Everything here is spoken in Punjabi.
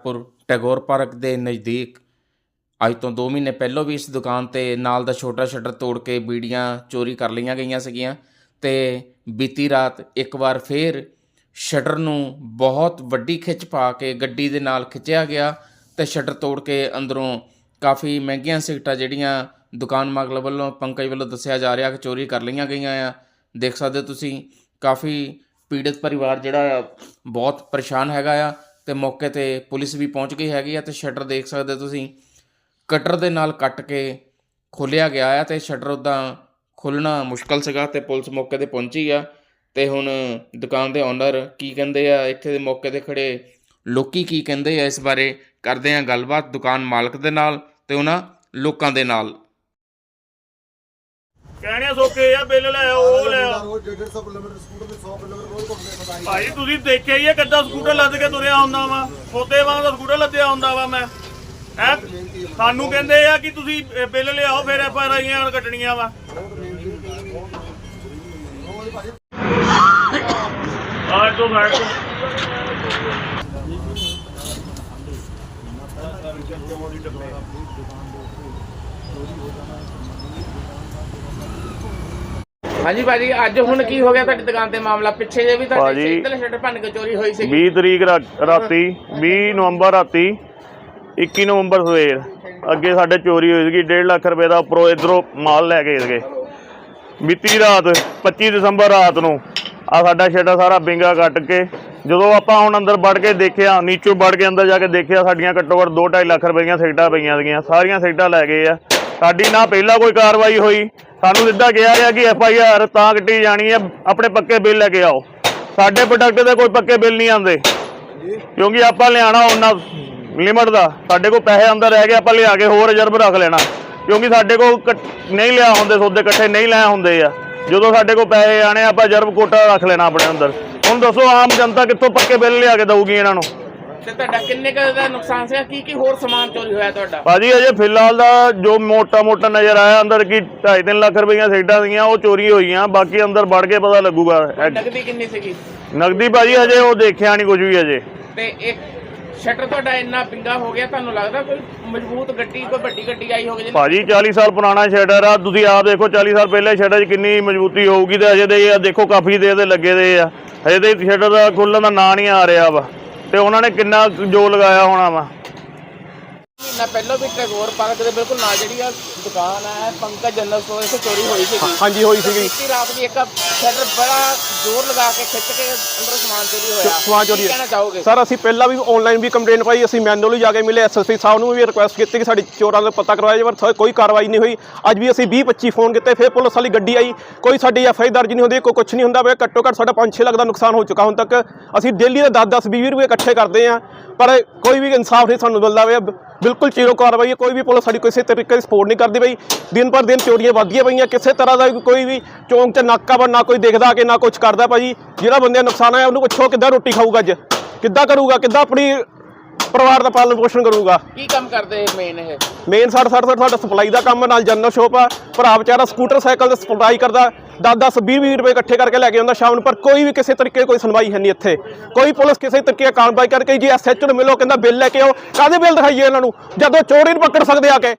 ਹੁਸ਼ਿਆਰਪੁਰ ਟੈਗੋਰ ਪਾਰਕ ਦੇ ਨਜ਼ਦੀਕ। ਅੱਜ ਤੋਂ 2 ਮਹੀਨੇ ਪਹਿਲਾਂ ਵੀ ਇਸ ਦੁਕਾਨ ਤੇ ਨਾਲ ਦਾ ਛੋਟਾ ਸ਼ਟਰ ਤੋੜ ਕੇ ਬੀੜੀਆਂ ਚੋਰੀ ਕਰ ਲਈਆਂ ਗਈਆਂ ਸੀਗੀਆਂ ਤੇ ਬੀਤੀ ਰਾਤ ਇੱਕ ਵਾਰ ਫੇਰ ਸ਼ਟਰ ਨੂੰ ਬਹੁਤ ਵੱਡੀ ਖਿੱਚ ਪਾ ਕੇ ਗੱਡੀ ਦੇ ਨਾਲ ਖਿੱਚਿਆ ਗਿਆ ਤੇ ਸ਼ਟਰ ਤੋੜ ਕੇ ਅੰਦਰੋਂ ਕਾਫੀ ਮਹਿੰਗੀਆਂ ਸਿਗਰਟਾਂ ਜਿਹੜੀਆਂ ਦੁਕਾਨ ਮਾਲਕ ਵੱਲੋਂ, ਪੰਕਜ ਵੱਲੋਂ ਦੱਸਿਆ ਜਾ ਰਿਹਾ ਕਿ ਚੋਰੀ ਕਰ ਲਈਆਂ ਗਈਆਂ ਆ। ਦੇਖ ਸਕਦੇ ਹੋ ਤੁਸੀਂ, ਕਾਫੀ ਪੀੜਤ ਪਰਿਵਾਰ ਜਿਹੜਾ ਆ, ਬਹੁਤ ਪਰੇਸ਼ਾਨ ਹੈਗਾ ਆ। ਤੇ ਮੌਕੇ ਤੇ ਪੁਲਿਸ ਵੀ ਪਹੁੰਚ ਗਈ ਹੈਗੀ ਆ ਤੇ ਸ਼ਟਰ ਦੇਖ ਸਕਦੇ ਤੁਸੀਂ। ਕਟਰ ਦੇ ਨਾਲ ਕੱਟ ਕੇ ਖੋਲਿਆ ਗਿਆ ਆ ਤੇ ਸ਼ਟਰ ਉਦਾਂ ਖੋਲਣਾ ਮੁਸ਼ਕਲ ਸੀਗਾ ਤੇ ਪੁਲਿਸ ਮੌਕੇ ਤੇ ਪਹੁੰਚੀ ਆ ਤੇ ਹੁਣ ਦੁਕਾਨ ਦੇ ਓਨਰ ਕੀ ਕਹਿੰਦੇ ਆ, ਇੱਥੇ ਦੇ ਮੌਕੇ ਤੇ ਖੜੇ ਲੋਕੀ ਕੀ ਕਹਿੰਦੇ ਆ ਇਸ ਬਾਰੇ ਕਰਦੇ ਆ ਗੱਲਬਾਤ ਦੁਕਾਨ ਮਾਲਕ ਦੇ ਨਾਲ ਤੇ ਉਹਨਾਂ ਲੋਕਾਂ ਦੇ ਨਾਲ। ਕਹਿਣੇ ਸੋਕੇ ਆ ਬਿੱਲ ਲੈ ਆਓ ਉਹ ਲੈ ਆਓ। ਰੋਜ਼ 150 ਕਿਲੋਮੀਟਰ ਸਕੂਟਰ ਤੇ 100 ਕਿਲੋਮੀਟਰ ਰੋਜ਼ ਘੁੰਮਦੇ ਹੀ ਭਾਈ ਤੁਸੀਂ ਦੇਖਿਆ ਹੀ ਆ ਕਿੱਦਾਂ ਸਕੂਟਰ ਲੱਦ ਕੇ ਤੁਰਿਆ ਹੁੰਦਾ ਵਾ। ਖੋਤੇ ਵਾਂਗ ਦਾ ਸਕੂਟਰ ਲੱਦਿਆ ਹੁੰਦਾ ਵਾ ਮੈਂ। ਹੈ? ਸਾਨੂੰ ਕਹਿੰਦੇ ਆ ਕਿ ਤੁਸੀਂ ਇਹ ਬਿੱਲ ਲਿਆਓ ਫਿਰ ਐਫ ਆਰ ਆਈਆਂ ਕੱਟਣੀਆਂ ਵਾ। ਆਜ ਤੋਂ ਬੈਠ ਹਾਂਜੀ ਭਾਜੀ ਅੱਜ ਹੁਣ ਕੀ ਹੋ ਗਿਆ ਤੁਹਾਡੀ ਦੁਕਾਨ ਤੇ ਮਾਮਲਾ? ਪਿੱਛੇ ਜੇ ਵੀ ਤੁਹਾਡੇ ਭਾਜੀ, ਸ਼ਟਰ ਭੰਨ ਕੇ ਚੋਰੀ ਹੋਈ ਸੀ 20 ਤਰੀਕ ਰਾ- ਰਾਤੀ 20 ਨਵੰਬਰ ਰਾਤੀ 21 ਨਵੰਬਰ ਸਵੇਰ ਅੱਗੇ ਸਾਡੇ ਚੋਰੀ ਹੋਈ ਸੀਗੀ 1.5 ਲੱਖ ਰੁਪਏ ਦਾ ਉੱਪਰੋਂ ਇਧਰੋਂ ਮਾਲ ਲੈ ਕੇ ਗਏ ਬੀਤੀ ਰਾਤ 25 ਦਸੰਬਰ ਰਾਤ ਨੂੰ ਆ ਸਾਡਾ ਸ਼ਟਰ ਸਾਰਾ ਬਿੰਗਾ ਕੱਟ ਕੇ ਜਦੋਂ ਆਪਾਂ ਹੁਣ ਅੰਦਰ ਵੜ ਕੇ ਦੇਖਿਆ ਨੀਚੋਂ ਵੜ ਕੇ ਅੰਦਰ ਜਾ ਕੇ ਦੇਖਿਆ ਸਾਡੀਆਂ ਘੱਟੋ ਘੱਟ 2.5 ਲੱਖ ਰੁਪਏ ਦੀਆਂ ਸਿਗਟਾਂ ਪਈਆਂ ਸੀਗੀਆਂ ਸਾਰੀਆਂ ਸਿਗਟਾਂ ਲੈ ਗਏ ਆ। ਸਾਡੀ ਨਾ ਪਹਿਲਾਂ ਕੋਈ ਕਾਰਵਾਈ ਹੋਈ। ਸਾਨੂੰ ਸਿੱਧਾ ਕਿਹਾ ਗਿਆ ਕਿ ਐਫ ਆਈ ਆਰ ਤਾਂ ਕੱਟੀ ਜਾਣੀ ਹੈ, ਆਪਣੇ ਪੱਕੇ ਬਿੱਲ ਲੈ ਕੇ ਆਓ। ਸਾਡੇ ਪ੍ਰੋਡਕਟ ਦੇ ਕੋਈ ਪੱਕੇ ਬਿੱਲ ਨਹੀਂ ਆਉਂਦੇ। ਕਿਉਂਕਿ ਆਪਾਂ ਲਿਆਣਾ ਉਹਨਾਂ ਲਿਮਟ ਦਾ। ਸਾਡੇ ਕੋਲ ਪੈਸੇ ਅੰਦਰ ਰਹਿ ਗਏ, ਆਪਾਂ ਲਿਆ ਕੇ ਹੋਰ ਰਿਜ਼ਰਵ ਰੱਖ ਲੈਣਾ। ਕਿਉਂਕਿ ਸਾਡੇ ਕੋਲ ਕੱਟ- ਨਹੀਂ ਲਿਆ ਹੁੰਦੇ, ਸੌਦੇ ਇਕੱਠੇ ਨਹੀਂ ਲੈ ਹੁੰਦੇ ਆ। ਜਦੋਂ ਸਾਡੇ ਕੋਲ ਪੈਸੇ ਆਣੇ ਆਪਾਂ ਰਿਜ਼ਰਵ ਕੋਟਾ ਰੱਖ ਲੈਣਾ ਆਪਣੇ ਅੰਦਰ। ਹੁਣ ਦੱਸੋ ਆਮ ਜਨਤਾ ਕਿੱਥੋਂ ਪੱਕੇ ਬਿੱਲ ਲਿਆ ਕੇ ਦਊਗੀ ਇਹਨਾਂ ਨੂੰ? ਤੇ ਤੁਹਾਡਾ ਕਿੰਨੇ ਕੁ ਦਾ ਨੁਕਸਾਨ ਸੀ ਕੀ ਕੀ ਹੋਰ ਸਮਾਨ ਚੋਰੀ ਹੋਇਆ ਤੁਹਾਡਾ? ਭਾਜੀ ਅਜੇ ਫਿਲਹਾਲ ਦਾ ਜੋ ਮੋਟਾ ਮੋਟਾ ਨਜ਼ਰ ਆਇਆ ਅੰਦਰ ਕੀ 2.5 ਲੱਖ ਰੁਪਈਆਂ ਸੀਟਾਂ ਸੀਗੀਆਂ ਉਹ ਚੋਰੀ ਹੋਈਆਂ ਬਾਕੀ ਅੰਦਰ ਵੜ ਕੇ ਪਤਾ ਲੱਗੂਗਾ ਨਗਦੀ ਕਿੰਨੀ ਸੀਗੀ? ਨਗਦੀ ਭਾਜੀ ਅਜੇ ਉਹ ਦੇਖਿਆ ਨਹੀਂ ਕੁਝ ਵੀ ਅਜੇ। ਤੇ ਇੱਕ ਸ਼ਟਰ ਤੁਹਾਡਾ ਇੰਨਾ ਪਿੰਗਾ ਹੋ ਗਿਆ ਤੁਹਾਨੂੰ ਲੱਗਦਾ ਕੋਈ ਮਜ਼ਬੂਤ ਗੱਡੀ ਕੋਈ ਵੱਡੀ ਗੱਡੀ ਆਈ ਹੋਵੇ ਭਾਜੀ 40 ਸਾਲ ਪੁਰਾਣਾ ਸ਼ਟਰ ਆ ਤੁਸੀਂ ਆਪ ਦੇਖੋ 40 ਸਾਲ ਪਹਿਲੇ ਸ਼ਟਰ 'ਚ ਕਿੰਨੀ ਮਜ਼ਬੂਤੀ ਹੋਊਗੀ ਤੇ ਅਜੇ ਦੇ ਦੇਖੋ ਕਾਫੀ ਦੇਰ ਦੇ ਲੱਗੇ ਦੇ ਆ। ਅਜੇ ਦੇ ਸ਼ਟਰ ਦਾ ਖੁੱਲਣ ਦਾ ਨਾਂ ਨਹੀਂ ਆ ਰਿਹਾ ਵਾ। ਤੇ ਉਹਨਾਂ ਨੇ ਕਿੰਨਾ ਜੋ ਲਗਾਇਆ ਹੋਣਾ ਵਾ? ਮਹੀਨਾ ਪਹਿਲਾਂ ਵੀ ਟੈਗੋਰ ਪਾਰਕ ਦੇ ਬਿਲਕੁਲ ਨਾਲ ਜਿਹੜੀ ਆ ਦੁਕਾਨ ਹੈ ਪੰਕਜ ਜਨਰਲ ਸਟੋਰ ਇੱਥੇ ਚੋਰੀ ਹੋਈ ਸੀਗੀ। ਹਾਂਜੀ ਹੋਈ ਸੀਗੀ। ਰਾਤ ਵੀ ਇੱਕ ਸ਼ਟਰ ਬੜਾ ਜ਼ੋਰ ਲਗਾ ਕੇ ਖਿੱਚ ਕੇ ਅੰਦਰੋਂ ਸਮਾਨ ਚੋਰੀ ਹੋਇਆ। ਸਮਾਨ ਚੋਰੀ ਕੀ ਕਹਿਣਾ ਚਾਹੋਗੇ? ਸਰ ਅਸੀਂ ਪਹਿਲਾਂ ਵੀ ਆਨਲਾਈਨ ਵੀ ਕੰਪਲੇਂਟ ਪਾਈ ਅਸੀਂ ਮੈਨੂਅਲੀ ਜਾ ਕੇ ਮਿਲੇ ਐਸਐਸਪੀ ਸਾਹਿਬ ਨੂੰ ਵੀ ਰਿਕੁਐਸਟ ਕੀਤੀ ਕਿ ਸਾਡੀ ਚੋਰਾਂ ਦਾ ਪਤਾ ਕਰਵਾਇਆ ਜਾਵੇ ਪਰ ਕੋਈ ਕਾਰਵਾਈ ਨਹੀਂ ਹੋਈ। ਅੱਜ ਵੀ ਅਸੀਂ 20 25 ਫੋਨ ਕੀਤੇ ਫਿਰ ਪੁਲਿਸ ਵਾਲੀ ਗੱਡੀ ਆਈ। ਕੋਈ ਸਾਡੀ ਐਫਆਈ ਦਰਜ ਨਹੀਂ ਹੁੰਦੀ ਕੋਈ ਕੁਝ ਨਹੀਂ ਹੁੰਦਾ ਵੇ ਘੱਟੋ ਘੱਟ ਸਾਡਾ 5-6 ਲੱਖ ਦਾ ਨੁਕਸਾਨ ਹੋ ਚੁੱਕਾ ਹੁਣ ਤੱਕ। ਅਸੀਂ ਡੇਲੀ ਦੇ 10-10 20 ਰੁਪਏ ਇਕੱਠੇ ਕਰਦੇ ਆ ਪਰ ਕੋਈ ਵੀ ਇਨਸਾਫ ਨਹੀਂ ਸਾਨੂੰ ਮਿਲਦਾ ਵੇ ਬਿਲਕੁਲ ਜ਼ੀਰੋ ਕਾਰਵਾਈ ਹੈ, ਕੋਈ ਵੀ ਪੁਲਿਸ ਸਾਡੀ ਕਿਸੇ ਤਰੀਕੇ ਦੀ ਸਪੋਰਟ ਨਹੀਂ ਕਰਦੀ ਪਈ ਦਿਨ ਪਰ ਦਿਨ ਚੋਰੀਆਂ ਵੱਧਦੀਆਂ ਪਈਆਂ, ਕਿਸੇ ਤਰ੍ਹਾਂ ਦਾ ਵੀ ਕੋਈ ਵੀ ਚੌਂਕ 'ਚ ਨਾਕਾ ਨਾ ਕੋਈ ਦੇਖਦਾ ਕਿ ਨਾ ਕੁਝ ਕਰਦਾ ਭਾਜੀ। ਜਿਹੜਾ ਬੰਦੇ ਦਾ ਨੁਕਸਾਨ ਆਇਆ ਉਹਨੂੰ ਪੁੱਛੋ ਕਿੱਦਾਂ ਰੋਟੀ ਖਾਊਗਾ ਅੱਜ, ਕਿੱਦਾਂ ਕਰੂਗਾ, ਕਿੱਦਾਂ ਆਪਣੀ ਪਰਿਵਾਰ ਦਾ ਪਾਲਣ ਪੋਸ਼ਣ ਕਰੂਗਾ। ਕੀ ਕੰਮ ਕਰਦੇ ਮੇਨ ਇਹ? ਮੇਨ ਸਾਡਾ ਸਾਡਾ ਸਾਡਾ ਸਪਲਾਈ ਦਾ ਕੰਮ ਨਾਲ ਜਨਰਲ ਸ਼ੋਪ ਆ। ਭਰਾ ਵਿਚਾਰਾ ਸਕੂਟਰ ਸਾਈਕਲ ਤੇ ਸਪਲਾਈ ਕਰਦਾ। 10-10 20-20 ਰੁਪਏ ਇਕੱਠੇ ਕਰਕੇ ਲੈ ਕੇ ਆਉਂਦਾ ਸ਼ਾਮ ਨੂੰ ਪਰ ਕੋਈ ਵੀ ਕਿਸੇ ਤਰੀਕੇ ਦੀ ਕੋਈ ਸੁਣਵਾਈ ਹੈ ਨਹੀਂ ਇੱਥੇ। ਕੋਈ ਪੁਲਿਸ ਕਿਸੇ ਤਰੀਕੇ ਦੀ ਕਾਰਵਾਈ ਕਰਕੇ ਜੀ ਐਸਐਚਓ ਨੂੰ ਮਿਲੋ ਕਹਿੰਦਾ ਬਿੱਲ ਲੈ ਕੇ ਆਓ। ਕਾਹਦੇ ਬਿੱਲ ਦਿਖਾਈਏ ਇਹਨਾਂ ਨੂੰ? ਜਦੋਂ ਚੋਰ ਹੀ ਨਹੀਂ ਪਕੜ ਸਕਦੇ ਆ ਕੇ।